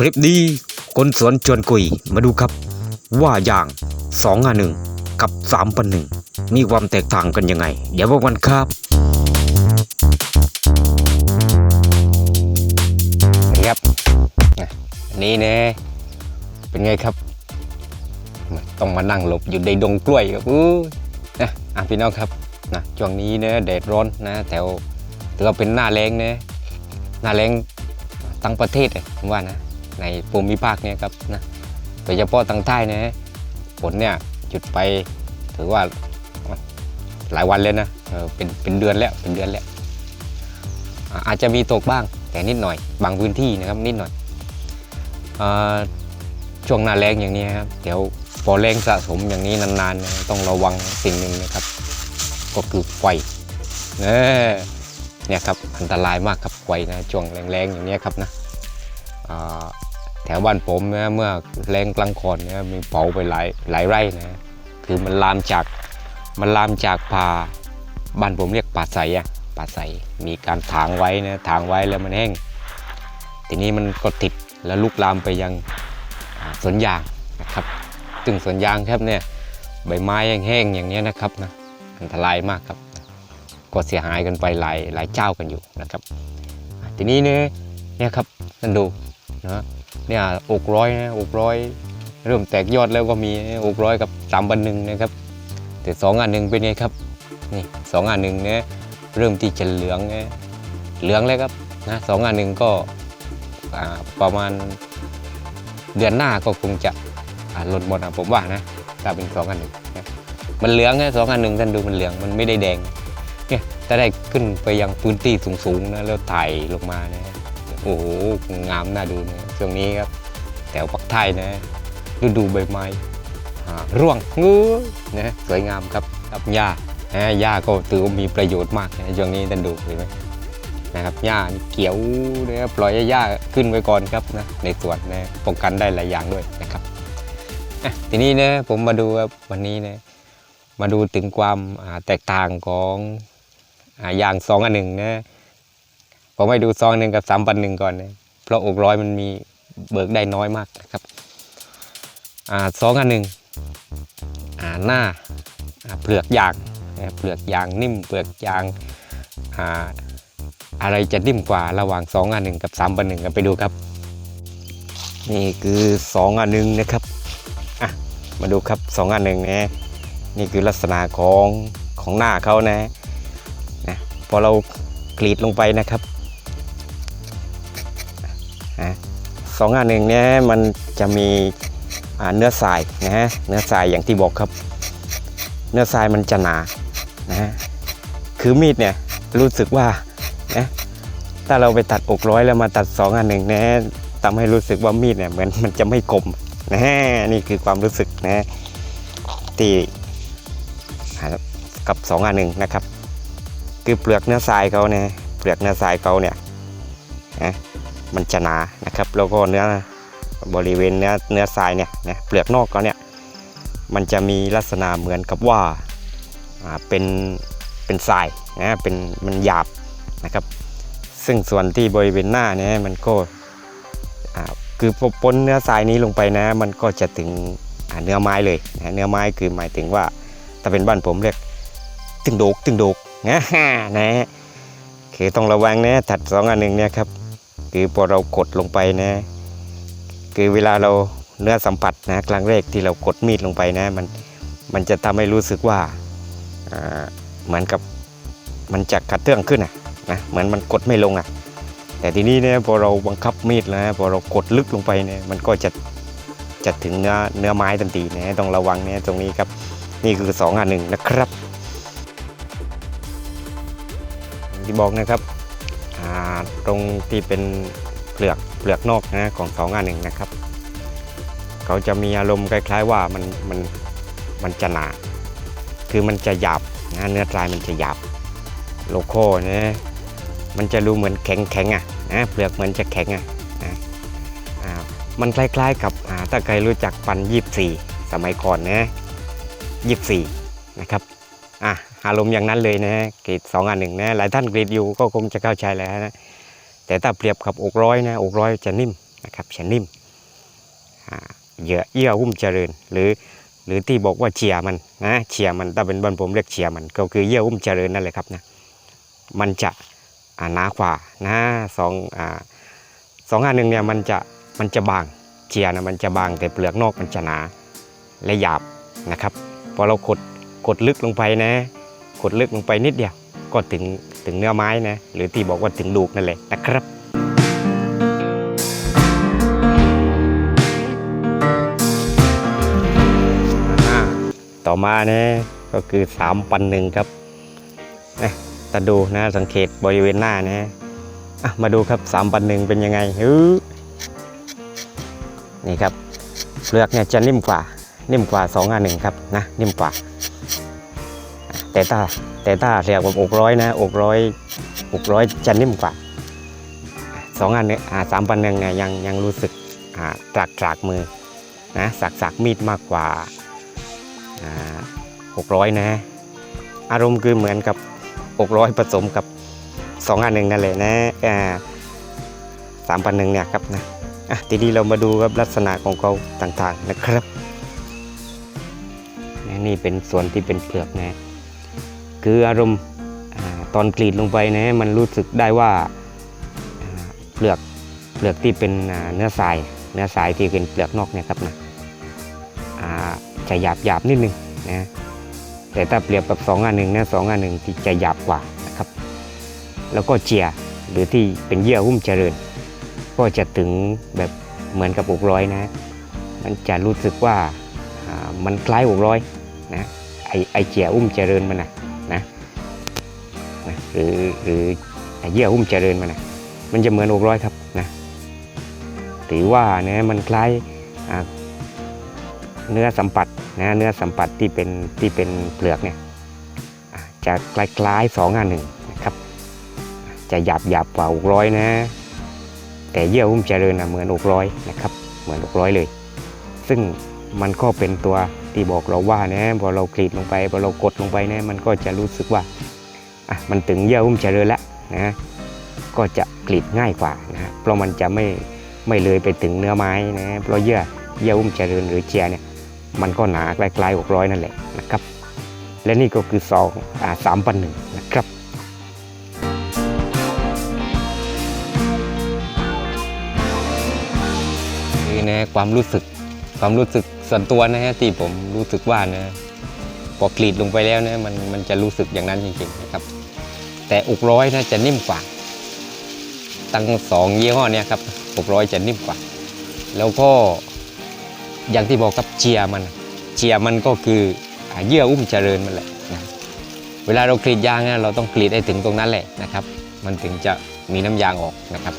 คลิปนี้คนสวนชวนคุยมาดูครับ ว่าอย่าง2องหนึ่งกับ3ปันหนึ่งมีความแตกต่างกันยังไง เดี๋ยวพบกันครับครับนะอันนี้เนี่ยเป็นไงครับ ต้องมานั่งหลบอยู่ในดงกล้วยครับอู้นะอะพี่น้องครับนะช่วงนี้เนี่ยแดดร้อนนะแถวถือว่าเป็นหน้าแรงเนี่ยหน้าแรงทั้งประเทศเลยผมว่านะ ในภูมิภาคเนี่ยครับนะโดยเฉพาะทางใต้เนี่ยฝนเนี่ยหยุดไปถือว่าหลายวันเลยนะเออเป็นเป็นเดือนแล้วเป็นเดือนแล้ว อาจจะมีตกบ้างแต่นิดหน่อย บางพื้นที่นะครับนิดหน่อยอช่วงหน้าแรงอย่างนี้ครับเดี๋ยวพอแรงสะสมอย่างนี้นานๆเนี่ยต้องระวังสิ่งหนึ่งนะครับ ก็คือไฟเนี่ยเนี่ยครับอันตรายมากครับไฟนะช่วงแรงๆอย่างนี้ครับนะอ่า แถวบ้านผมเนี่ยเมื่อแรงกลางคอนเนี่ยมีเผาไปหลายหลายไร่นะคือมันลามจากมันลามจากป่าบ้านผมเรียกป่าใสอะป่าใสมีการถางไว้นะถางไว้แล้วมันแห้ง ทีนี้มันก็ติดแล้วลุกลามไปยังสวนยางนะครับตึงสวนยางครับเนี่ยใบไม้แห้งๆอย่างนี้นะครับนะอันตรายมากครับ ก็เสียหายกันไปหลายหลายเจ้ากันอยู่นะครับ ทีนี้เนี่ยเนี่ยครับท่านดูนะ เนี่ยอกร้อยนะอกร้อยเริ่มแตกยอดแล้วก็มีอกร้อยกับสามบันหนึ่งนะครับ แต่สองอันหนึ่งเป็นไงครับนี่สองอันหนึ่งเนี่ยเริ่มที่จะเหลืองนะเหลืองแล้วครับนะสองอันหนึ่งก็ประมาณเดือนหน้าก็คงจะหล่นหมดอะผมว่านะถ้าเป็นสองอันหนึ่งมันเหลืองแค่สองอันหนึ่งท่านดูมันเหลืองมันไม่ได้แดงเนี่ยถ้าได้ขึ้นไปยังพื้นที่สูงๆนะแล้วถ่ายลงมาเนี่ยโอ้โหงามน่าดูนะ ช่วงนี้ครับแถวปักไทยนะฤดูใบไม้ร่วงงูนะสวยงามครับกับหญ้านะหญ้าก็ถือว่ามีประโยชน์มากนะช่วงนี้ท่านดูเห็นไหมนะครับหญ้านี่เขียวนะครับปล่อยหญ้าขึ้นไว้ก่อนครับนะในสวนนะป้องกันได้หลายอย่างด้วยนะครับทีนี้นะผมมาดูครับวันนี้นะมาดูถึงความแตกต่างของอย่างสองอันหนึ่งนะผมให้ดูซองหนึ่งกับสามพันหนึ่งก่อนนะ เพราะอกร้อยมันมีเบิกได้น้อยมากนะครับอ่าสองอันหนึ่งอ่าหน้าเปลือกยางเปลือกยางนิ่ม เปลือกยางอ่าอะไรจะนิ่มกว่าระหว่างสองอันหนึ่งกับสามพันหนึ่งกันไปดูครับ นี่คือสองอันหนึ่งนะครับอะมาดูครับสองอันหนึ่งนะนี่คือลักษณะของของหน้าเขานะนะพอเรากรีดลงไปนะครับ สองอันหนึ่งเนี่ยมันจะมีเนื้อทรายนะฮะเนื้อทรายอย่างที่บอกครับ เนื้อทรายมันจะหนานะฮะคือมีดเนี่ยรู้สึกว่านะถ้าเราไปตัดอกร้อยแล้วมาตัดสองอันหนึ่งนะทำให้รู้สึกว่ามีดเนี่ยเหมือนมันจะไม่คมนะฮะนี่คือความรู้สึกนะที่กับ2อันหนึ่งนะครับ คือเปลือกเนื้อทรายเขาเนี่ยเปลือกเนื้อทรายเขาเนี่ยนะ มันจะหนานะครับแล้วก็เนื้อบริเวณเนื้อเนื้อทรายเนี่ยนะเปลือกนอกเขาเนี่ยมันจะมีลักษณะเหมือนกับว่าเป็นเป็นทรายนะเป็นมันหยาบนะครับ ซึ่งส่วนที่บริเวณหน้าเนี่ยมันก็คือพอปนเนื้อทรายนี้ลงไปนะ มันก็จะถึงเนื้อไม้เลยนะเนื้อไม้คือหมายถึงว่าถ้าเป็นบ้านผมเรียกตึงโดกตึงโดกนะฮะนะคือต้องระวังนะถัดสองอันหนึ่งเนี่ยครับ คือพอเรากดลงไปนะ คือเวลาเราเนื้อสัมผัสนะครั้งแรกที่เรากดมีดลงไปนะ มันมันจะทำให้รู้สึกว่าเหมือนกับมันจะกระเตื้องขึ้นนะนะเหมือนมันกดไม่ลงอะ แต่ทีนี้เนี่ยพอเราบังคับมีดแล้วนะพอเรากดลึกลงไปเนี่ยมันก็จะจะถึงเนื้อเนื้อไม้ทันทีนะต้องระวังเนะตรงนี้ครับนี่คือ2อันหนึ่งนะครับที่บอกนะครับ ตรงที่เป็นเปลือกเปลือกนอกนะของ2อันหนึ่งนะครับ เขาจะมีอารมณ์คล้าย ๆ ว่ามันมันมันจะหนา คือมันจะหยาบนะเนื้อทรายมันจะหยาบโลโก้นะมันจะดูเหมือนแข็งแข็งๆอะนะเปลือกเหมือนจะแข็งอะนะอ่ามันคล้ายๆกับอ่าถ้าใครรู้จักปันยีบสี่สมัยก่อนนะยี่สี่นะครับอะ อารมณ์อย่างนั้นเลยนะฮะกรีดสองอันหนึ่งนะหลายท่านกรีดอยู่ก็คงจะเข้าใจแล้วนะแต่ถ้าเปรียบกับอกร้อยนะอกร้อยจะนิ่มนะครับชะนิ่มเหยื่อเยื่อหุ้มเจริญ หรือหรือที่บอกว่าเชียมันนะเชียมันถ้าเป็นบ้านผมเรียกเชียมัน ก็คือเยื่อหุ้มเจริญนั่นแหละครับนะมันจะหนากว่านะสองสองอันหนึ่งเนี่ยมันจะมันจะบางเชียนะมันจะบางแต่เปลือกนอกมันจะหนาและหยาบนะครับพอเรากดกดลึกลงไปนะ กดลึกลงไปนิดเดียว ก็ถึงถึงเนื้อไม้นะ หรือที่บอกว่าถึงลูกนั่นแหละนะครับต่อมานะก็คือสามปันหนึ่งครับนะตาดูนะสังเกตบริเวณหน้านะะมาดูครับสามปันหนึ่งเป็นยังไงฮึนี่ครับเปลือกเนี่ยจะนิ่มกว่า นิ่มกว่าสองอันหนึ่งครับนะนิ่มกว่า แต่ถ้าแต่ถ้าเรียกว่าอกร้อยนะอกร้อยอกร้อยจะนิ่มกว่าสองอันเนี่ยอ่าสามปันหนึ่งเนี่ยยังยังรู้สึกอ่าตรากตรากมือนะสักสักมีดมากกว่าหกร้อยนะ อารมณ์คือเหมือนกับหกร้อยผสมกับสองอันหนึ่งนั่นแหละนะสามพันหนึ่งเนี่ยครับนะอะทีนี้เรามาดูครับลักษณะของเขาต่างๆนะครับนี่เป็นส่วนที่เป็นเปลือกนะ คืออารมณ์ตอนกรีดลงไปนะมันรู้สึกได้ว่าเปลือกเปลือกที่เป็นเนื้อทราย เนื้อสายที่เป็นเปลือกนอกเนี่ยครับนะจะหยาบหยาบนิดนึงนะแต่ถ้าเปรียบกับสองอันหนึ่งนะสองอันหนึ่งที่จะหยาบกว่านะครับ แล้วก็เจียหรือที่เป็นเยื่อหุ้มเจริญ ก็จะถึงแบบเหมือนกับอกร้อยนะ มันจะรู้สึกว่าอ่ามันคล้ายอกร้อยนะไอไอเจียอุ้มเจริญมันนะ นะนะหรือหรือเยื่อหุ้มเจริญมันนะมันจะเหมือนอกร้อยครับนะถือว่าเนี่ยมันคล้ายเนื้อสัมผัสนะเนื้อสัมผัสที่เป็นที่เป็นเปลือกเนี่ยจะคล้ายๆสองอันหนึ่งนะครับ จะหยาบหยาบกว่าอกร้อยนะ แต่เยื่อหุ้มเจริญนะเหมือนอกร้อยนะครับ เหมือนอกร้อยเลย ซึ่งมันก็เป็นตัว ที่บอกเราว่านะพอเรากรีดลงไปพอเรากดลงไปเนี่ยมันก็จะรู้สึกว่าอะมันถึงเยื่อหุ้มเจริญแล้วนะก็จะกรีดง่ายกว่านะเพราะมันจะไม่ไม่เลยไปถึงเนื้อไม้นะเพราะเยื่อเยื่อหุ้มเจริญหรือเจียเนี่ยมันก็หนาคล้ๆอกร้อยนั่นแหละนะครับ และนี่ก็คือสองอ่าสามปันหนึ่งนะครับคือนะความรู้สึก ความรู้สึกส่วนตัวนะฮะที่ผมรู้สึกว่านะพอกรีดลงไปแล้วนะมันมันจะรู้สึกอย่างนั้นจริงๆนะครับ แต่อกร้อยนะจะนิ่มกว่า ตั้งสองยี่ห้อเนี่ยครับอกร้อยจะนิ่มกว่า แล้วก็อย่างที่บอกครับเจียมัน เจียมันก็คือเยื่ออุ้มเจริญมันแหละนะเวลาเรากรีดยางนะเราต้องกรีดให้ถึงตรงนั้นแหละนะครับ มันถึงจะมีน้ำยางออกนะครับ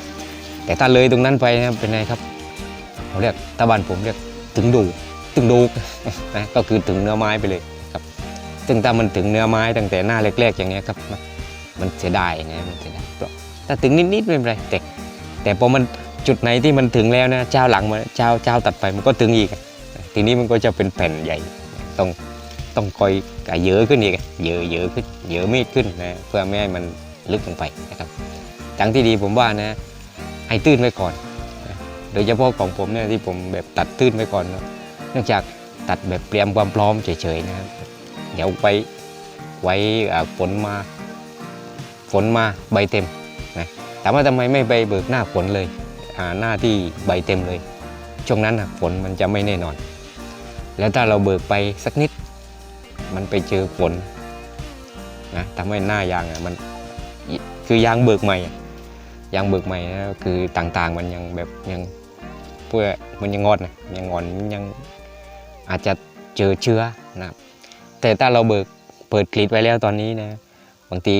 แต่ถ้าเลยตรงนั้นไปนะเป็นไงครับเขาเรียกตะบันผมเรียก ถึงดูถึงดูนะก็คือถึงเนื้อไม้ไปเลยครับ ซึ่งถ้ามันถึงเนื้อไม้ตั้งแต่หน้าแรกๆอย่างเงี้ยครับมันเสียดายนะมันเสียดายเพราะถ้าถึงนิดๆไม่เป็นไรแต่แต่พอมันจุดไหนที่มันถึงแล้วนะเจ้าหลังมาเจ้าเจ้าตัดไปมันก็ถึงอีกอะทีนี้มันก็จะเป็นแผ่นใหญ่ต้องต้องคอยกะเยอะขึ้นอีกอะเยอะเยอะขึ้นเยอะมีดขึ้นนะเพื่อไม่ให้มันลึกลงไปนะครับทางที่ดีผมว่านะให้ตื้นไว้ก่อน โดยเฉพาะของผมเนี่ยที่ผมแบบตัดตื้นไว้ก่อนเนอะเนื่องจากตัดแบบเตรียมความพร้อมเฉยๆนะครับเดี๋ยวไปไว้อ่าฝนมาฝนมาใบเต็มนะถามว่าทำไมไม่ไปเบิกหน้าฝนเลยอ่าหน้าที่ใบเต็มเลย ช่วงนั้นน่ะฝนมันจะไม่แน่นอน แล้วถ้าเราเบิกไปสักนิด มันไปเจอฝนนะทำให้หน้ายางอะมันคือยางเบิกใหม่ ยางเบิกใหม่นะคือต่างๆ มันยังแบบยังเพื่อมันยังงอนนะยังงอนมันยังอาจจะเจอเชื้อนะครับแต่ถ้าเราเบิกเปิดกรีดไว้แล้วตอนนี้นะบางที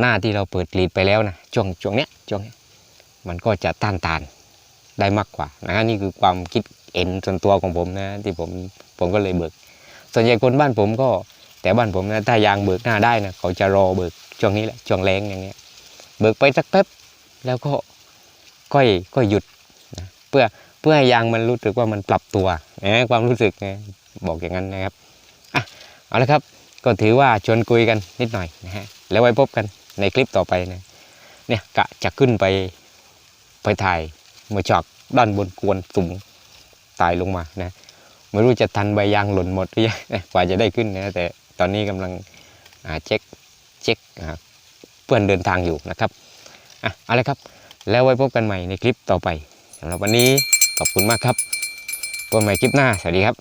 หน้าที่เราเปิดกรีดไปแล้วนะช่วงช่วงเนี้ยช่วงเนี้ยมันก็จะต้านทานได้มากกว่านะนี่คือความคิดเอ็นส่วนตัวของผมนะที่ผมผมก็เลยเบิก ส่วนใหญ่คนบ้านผมก็แต่บ้านผมนะถ้ายางเบิกหน้าได้นะเขาจะรอเบิกช่วงนี้แหละช่วงแรงอย่างเงี้ยเบิกไปสักแป๊บ แล้วก็ค่อยค่อยหยุดนะเพื่อเพื่อให้ยางมันรู้สึกว่ามันปรับตัวนะความรู้สึกนะบอกอย่างนั้นนะครับอะเอาละครับก็ถือว่าชวนคุยกันนิดหน่อยนะฮะแล้วไว้พบกันในคลิปต่อไปนะเนี่ยกะจะขึ้นไปไปถ่ายมือจอกด้านบนกวนสูงตายลงมานะไม่รู้จะทันใบยางหล่นหมดหรือยังกว่าจะได้ขึ้นนะแต่ตอนนี้กำลังอ่าเช็คเช็คเพื่อนเดินทางอยู่นะครับ อะเอาละครับ แล้วไว้พบกันใหม่ในคลิปต่อไปสำหรับวันนี้ขอบคุณมากครับพบกันใหม่คลิปหน้าสวัสดีครับ